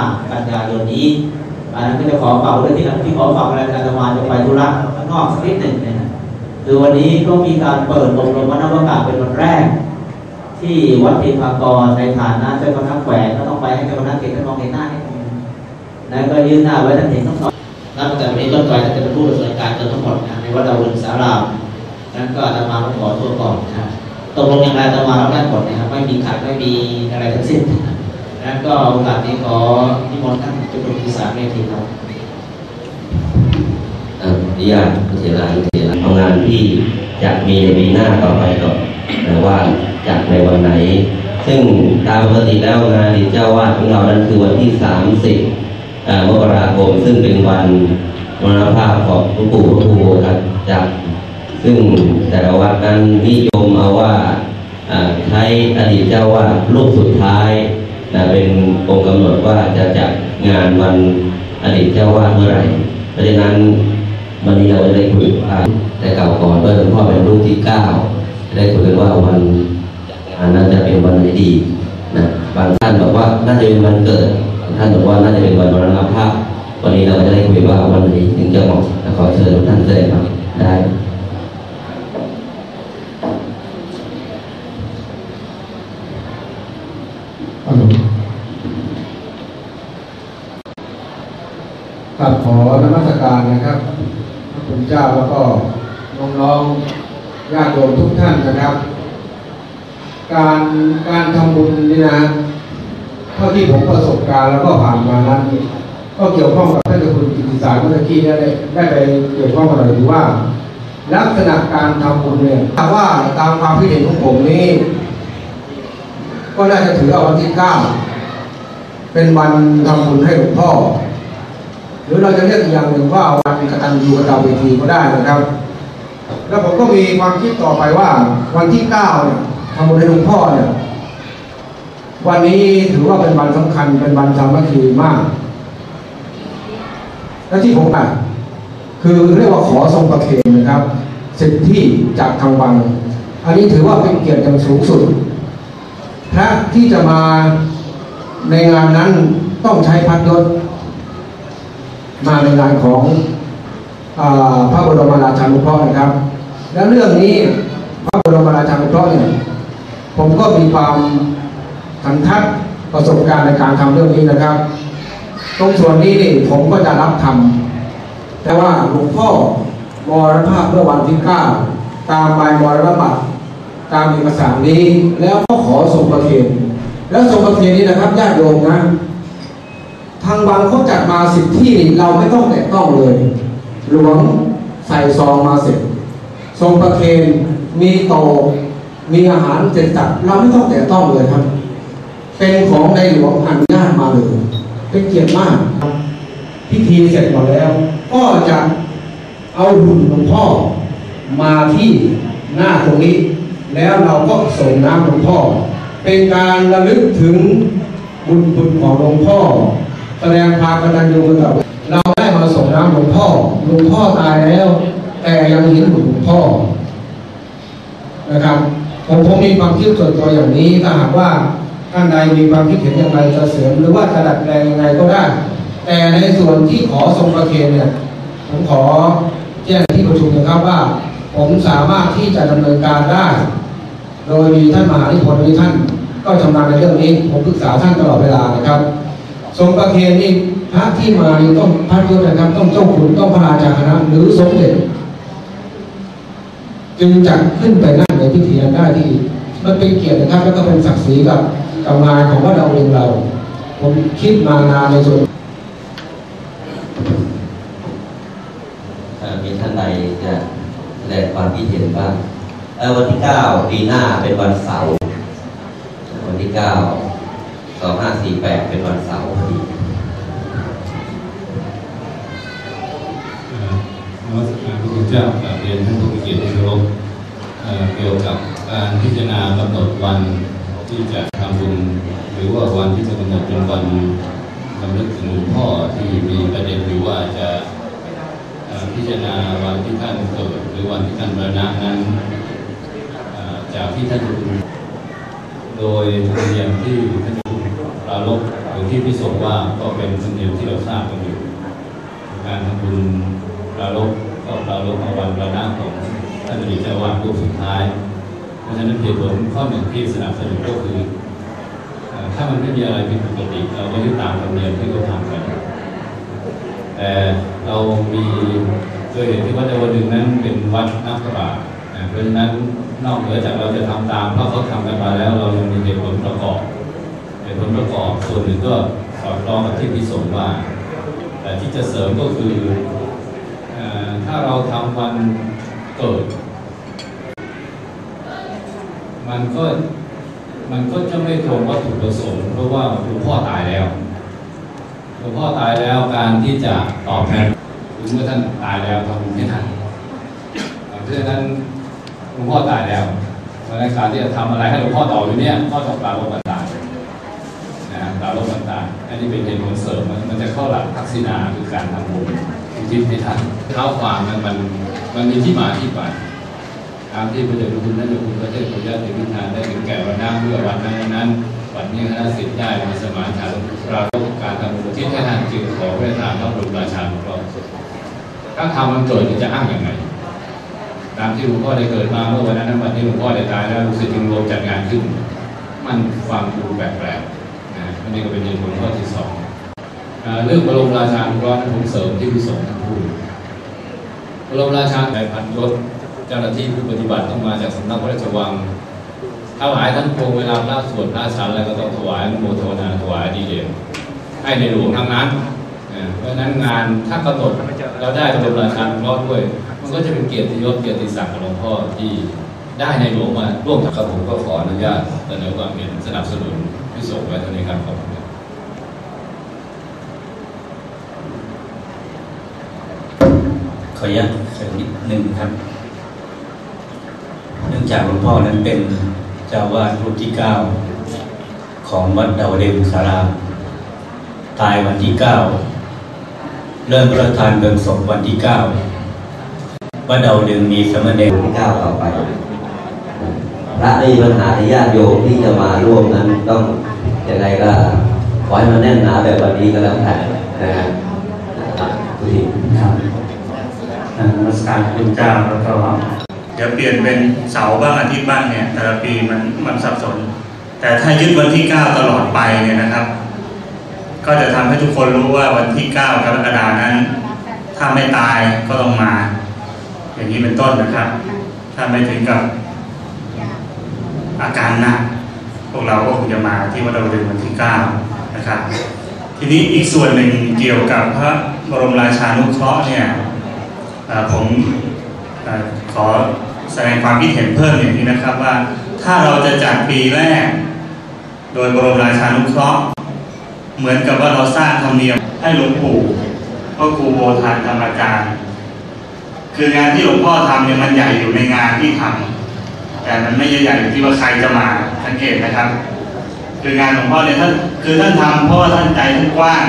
5 กันยายนนี้อันนั้นก็จะขอฝากเรื่องที่ที่ขอฝากอะไรอาตมาจะไปธุระข้างนอกสักนิดหนึ่งนะคือวันนี้ก็มีการเปิดอบรมวันนวัตกรรมเป็นวันแรก ที่วัดเทพากรในฐานะเจ้าคณะแขวงก็ต้องไปให้เจ้าคณะเขตท่านมองเห็นหน้าให้แล้วก็ยืนหน้าไว้ท่านเห็นทั้งสองนับตั้งแต่วันนี้ต้นไปจะเป็นผู้ดำเนินการจนทั้งหมดนะในวัดดาวดึงสารามนั้นก็อาตมาขอตัวก่อนนะตกลงอย่างไรอาตมารับได้หมดนะครับไม่มีขัดไม่มีอะไรทั้งสิ้น นั้นก็โอกาสนี้ขอนิมนต์ท่านจุฬาภีสามเมธีครับอนุญาตเสียรายเสียรายเอางานที่จะมีในปีหน้าต่อไปก่อนนะว่าจัดในวันไหน ซึ่งตามปกติแล้วงานดิเจ้าวาดของเรานั้นคือวันที่ 30มกราคมซึ่งเป็นวันมรณภาพของหลวงปู่พระครูครับจากซึ่งแต่ละวัดนั้นนิยมเอาว่าอ่าใช้อดีตเจ้าวาดรูปสุดท้าย นะเป็นองค์กำหนดว่าจะจัดงานวันอดีตเจ้าวาดเมื่อไหร่ เพราะฉะนั้นวันนี้เราจะได้คุยว่าแต่เก่าก่อนว่าหลวงพ่อเป็นรูปที่เก้าได้คุยกันว่าวันงานนั้นจะเป็นวันไหนดีนะบางท่านบอกว่าน่าจะเป็นวันเกิดท่านบอกว่าน่าจะเป็นวันมรณภาพวันนี้เราจะได้คุยว่าวันไหนถึงจะเหมาะขอเชิญทุกท่านแสดงควาได้ ฮัลโหลกับขอนมัสการนะครับพระคุณเจ้าแล้วก็น้องๆญาติโยมทุกท่านนะครับ การการทำบุญนี่นะเท่าที่ผมประสบการณ์แล้วก็ผ่านมานั้นก็เกี่ยวข้องกับท่านเจ้าคุณกิติสารเมื่อกี้ได้ได้ไปเกี่ยวข้องกับอะไรถือว่า ลักษณะการทำบุญเนี่ยถ้าว่าตามความคิดเห็นของผมนี่ ก็น่าจะถือเอาวันที่เก้าเป็นวันทำบุญให้หลวงพ่อ หรือเราจะเรียกอีกอย่างหนึ่งว่าวันกตัญญูกตเวทีก็ได้นะครับ แล้วผมก็มีความคิดต่อไปว่าวันที่เก้าเนี่ยทำบุญให้หลวงพ่อเนี่ยวันนี้ถือว่าเป็นวันสำคัญเป็นวันสามัคคีมาก และที่ผมอะคือเรียกว่าขอทรงประเคนนะครับสิทธิจากทางวัง อันนี้ถือว่าเป็นเกียรติอย่างสูงสุด พระที่จะมาในงานนั้นต้องใช้พัดยศมาในงานของอพระบรมราชานุเคราะห์นะครับ และเรื่องนี้พระบรมราชานุเคราะห์เนี่ยผมก็มีความสันทัดประสบการณ์ในการทำเรื่องนี้นะครับ ตรงส่วนนี้นี่ผมก็จะรับทำแต่ว่าหลวงพ่อมรณภาพเมื่อวันที่เก้าตามใบมรณบัตร ตามเอกสารนี้ แล้วก็ขอส่งประเคนแล้วส่งประเคนนี้นะครับญาติโยมนะ ทางวังเขาจัดมาสิบที่เราไม่ต้องแตะต้องเลย หลวงใส่ซองมาเสร็จทรงประเคนมีโตะมีอาหารเสร็จจัดเราไม่ต้องแตะต้องเลยครับ เป็นของในหลวงอนุญาตมาเลย เป็นเกียรติมาก พิธีเสร็จหมดแล้ว ก็จะเอาหุ่นหลวงพ่อมาที่หน้าตรงนี้ แล้วเราก็ส่งน้ำหลวงพ่อ เป็นการระลึกถึงบุญคุณของหลวงพ่อ แสดงความกตัญญูกตเวทีเราได้มาส่งน้ำหลวงพ่อหลวงพ่อตายแล้ว แต่ยังเห็นหุ่นหลวงพ่อนะครับผมผมมีความคิดส่วนตัวอย่างนี้ถ้าหากว่าท่านใดมีความคิดเห็นอย่างไรจะเสริมหรือว่าจะดัดแปลงยังไงก็ได้ แต่ในส่วนที่ขอทรงประเคนเนี่ยผมขอแจ้งที่ประชุมนะครับว่า ผมสามารถที่จะดำเนินการได้ โดยมีท่านมหานิพนธ์นี้ท่านก็ชำนาญในเรื่องนี้ ผมปรึกษาท่านตลอดเวลานะครับทรงประเคนนี่พระที่มานี่ต้องพระยศนะครับ ต้องเจ้าขุนต้องพระราชาคณะหรือสมเด็จ จึงจะขึ้นไปนั่งในพิธีนั้นได้ที่ มันเป็นเกียรตินะครับแล้วก็เป็นศักดิ์ศรีกับกับงานของวัดดาเรืองเรา ผมคิดมานานในส่วนมีท่านใดจะแสดงความคิดเห็นบ้าง วันที่เก้าปีหน้าเป็นวันเสาร์วันที่เก้าสองห้าสี่แปดเป็นวันเสาร์พอดีเอ่อนมัสการพระคุณเจ้ากราบเรียนท่านผู้มีเกียรติที่เคารพเอ่อเกี่ยวกับการพิจารณากำหนดวันที่จะทำบุญหรือว่าวันที่จะกำหนดเป็นวันรำลึกถึงหลวงพ่อที่มีประเด็นอยู่ว่าจะพิจารณาวันที่ท่านเกิดหรือวันที่ท่านมรณะนั้น จากที่ท่านโดยธรรมเนียมที่ท่านปรารภหรือที่พิสงฆ์ว่าก็เป็นธรรมเนียมที่เราทราบกันอยู่ การทำบุญปรารภก็ปรารภเอาวันประนาของท่านอดีตเจ้าวาดรูปสุดท้าย เพราะฉะนั้นเหตุผลข้อหนึ่งที่สนับสนุนก็คือ ถ้ามันไม่มีอะไรผิดปกติ เราก็ยึดตามธรรมเนียมที่เขาทำกันแต่เรามีโดยเหตุที่วัดเดวันหนึ่งนั้นเป็นวัดนักปราชญ์ เพราะฉะนั้นนอกเหนือจากเราจะทำตามเพราะเขาทำกันมาแล้ว เรายังมีเหตุผลประกอบเหตุผลประกอบส่วนหนึ่งก็สอดคล้องกับที่พิสงว่า แต่ที่จะเสริมก็คืออถ้าเราทำวันเกิด มันก็มันก็จะไม่ตรงวัตถุประสงค์เพราะว่าหลวงพ่อตายแล้วหลวงพ่อตายแล้วการที่จะตอบแทนถึงเมื่อท่านตายแล้วทำบุญให้ท่านเพราะฉะนั้น ลวงพ่อตายแล้วเพราะนั้นการที่จะทำอะไรให้หลวงพ่อต่ออยู่เนี่ยก็ต้องปราบกันตายนะปราบกันตายอันนี้เป็นเหตุผลเสริมมันจะเข้าหลักทักษิณาคือการทำบุญอุทิศให้ท่านเท้าความมันมันมันมีที่มาที่ไปตามที่พระเจ้าคุณนั้นคุณพระเจ้าคุณญาติพิธานได้ถึงแก่วันนั้นเมื่อวันนั้นนั้นวันนี้คณะสิทธิ์ได้มีสมานฉันท์ปรารภการทำบุญที่ให้ท่านจึงขอพระทานพระบรมราชานุเคราะห์ถ้าทำมันเกิดจะอ้างยังไง ตามที่หลวงพ่อได้เกิดมาเมื่อวันนั้นนั้นวันที่หลวงพ่อได้ตายแล้วรู้สึกจึงรวมจัดงานขึ้น มันฟังดูแปลกๆนะอันนี้ก็เป็นเหตุผลข้อที่สองเรื่องบรมราชานุราะห์นั้นผมเสริมที่พิสงท่านพูดบรมราชาในพันยศเจ้าหน้าที่ผู้ปฏิบัติต้องมาจากสำนักพระราชวังถวายทั้งปวงเวลาพระสวดพระชันแล้วก็ต้องถวายโมทนาถวายดีเด่นให้ในหลวงทั้งนั้น เพราะฉะนั้นงานถ้ากำหนดเราได้บรมราชานุราะห์ด้วย มันก็จะเป็นเกียรติยศเกียรติศักดิ์ของหลวงพ่อที่ได้ในหลวงมาร่วมกับผมก็ขออนุญาตเสนอความเห็นสนับสนุนพิส่งไว้เท่านี้ครับขอบคุณขออนุญาตเสริมนิดหนึ่งครับ เนื่องจากหลวงพ่อนั้นเป็นเจ้าวาดรูปที่เก้าของวัดดาวเดวสารามตายวันที่เก้าเริ่มประทานเบิงศพวันที่เก้า วัดดาวดึงมีสมณเณรที่ก้าวต่อไป พระไม่มีปัญหาที่ญาติโยมที่จะมาร่วมนั้นต้องยังไงก็ขอให้มันแน่นหนาแบบวันนี้ก็แล้วกันนะฮะทุกทีครับนมัสการพระคุณเจ้าแล้วก็เดี๋ยวเปลี่ยนเป็นเสาร์บ้างอาทิตย์บ้างเนี่ยแต่ละปีมันมันสับสน แต่ถ้ายึดวันที่ 9 ตลอดไปเนี่ยนะครับ ก็จะทำให้ทุกคนรู้ว่าวันที่ 9กรกฎานั้น ถ้าไม่ตายก็ต้องมา อย่างนี้เป็นต้นนะครับ ถ้าไม่ถึงกับอาการหนักพวกเราก็คงจะมาที่วัดดาวดึงวันที่9นะครับ ทีนี้อีกส่วนหนึ่งเกี่ยวกับพระบรมราชานุเคราะห์เนี่ยเอ่อผมเอ่อขอแสดงความคิดเห็นเพิ่มอย่างนี้นะครับว่าถ้าเราจะจัดปีแรก โดยบรมราชานุเคราะห์เหมือนกับว่าเราสร้างธรรมเนียมให้หลวงปู่พ่อครูโบทานธรรมอาจารย์ คืองานที่หลวงพ่อทำเนี่ยมันใหญ่อยู่ในงานที่ทำแต่มันไม่ใหญ่อยู่ที่ว่าใครจะมาสังเกตนะครับ คืองานหลวงพ่อเนี่ยท่านคือท่านทำเพราะว่าท่านใจท่านกว้าง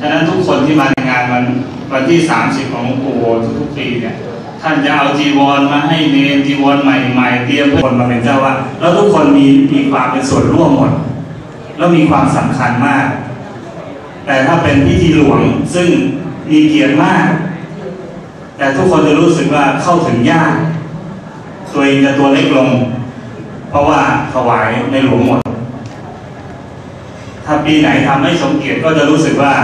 ฉะนั้นทุกคนที่มาในงานวันวันที่ 30 ของหลวงปู่ทุกๆปีเนี่ยท่านจะเอาจีวรมาให้เนรจีวรใหม่ๆเตรียมเพื่อคนมาเป็นเจ้าว่าแล้วทุกคนมีมีความเป็นส่วนร่วมหมด แล้วมีความสำคัญมาก แต่ถ้าเป็นพิธีหลวงซึ่งมีเกียรติมาก แต่ทุกคนจะรู้สึกว่าเข้าถึงยาก ตัวเองจะตัวเล็กลง เพราะว่าถวายในหลวงหมด ถ้าปีไหนทำไม่สมเกียรติก็จะรู้สึกว่า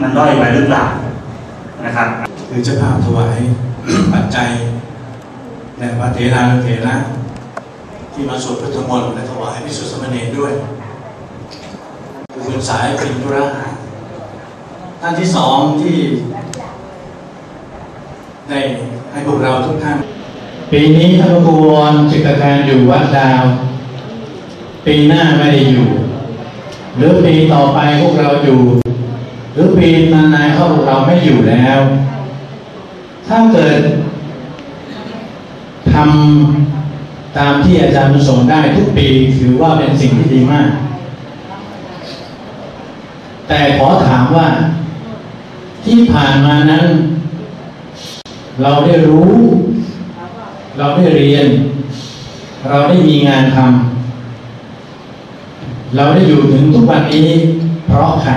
มันด้อยไปหรือเปล่านะครับหรือจะพาถวายปัจจัยแด่พระเถรานุเถระที่มาสวดพุทธมนต์และถวายพิสุทธิสมเณรด้วยคือคุณสายปินธุระท่านที่สองที่ ได้ให้พวกเราทุกท่าน ปีนี้ท่านครูวรจิตการอยู่วัดดาว ปีหน้าไม่ได้อยู่ หรือปีต่อไปพวกเราอยู่ หรือปีนานๆเข้าพวกเราไม่อยู่แล้ว ถ้าเกิดทำตามที่อาจารย์ประสงค์ได้ทุกปีถือว่าเป็นสิ่งที่ดีมาก แต่ขอถามว่าที่ผ่านมานั้น เราได้รู้ เราได้เรียน เราได้มีงานทำเราได้อยู่ถึงทุกวันนี้เพราะใคร